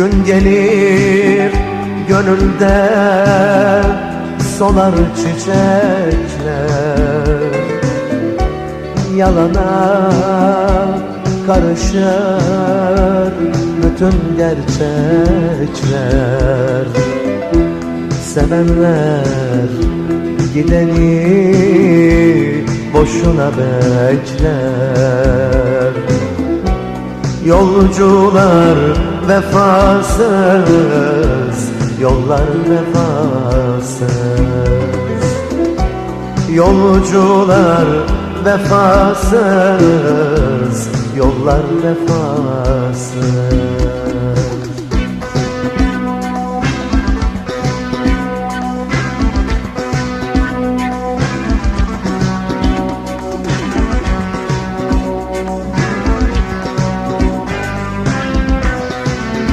Gün gelir gönülde solar çiçekler. Yalana karışır bütün gerçekler. Sevenler gideni boşuna bekler. Yolcular vefasız Yollar vefasız. Yolcular vefasız Yollar vefasız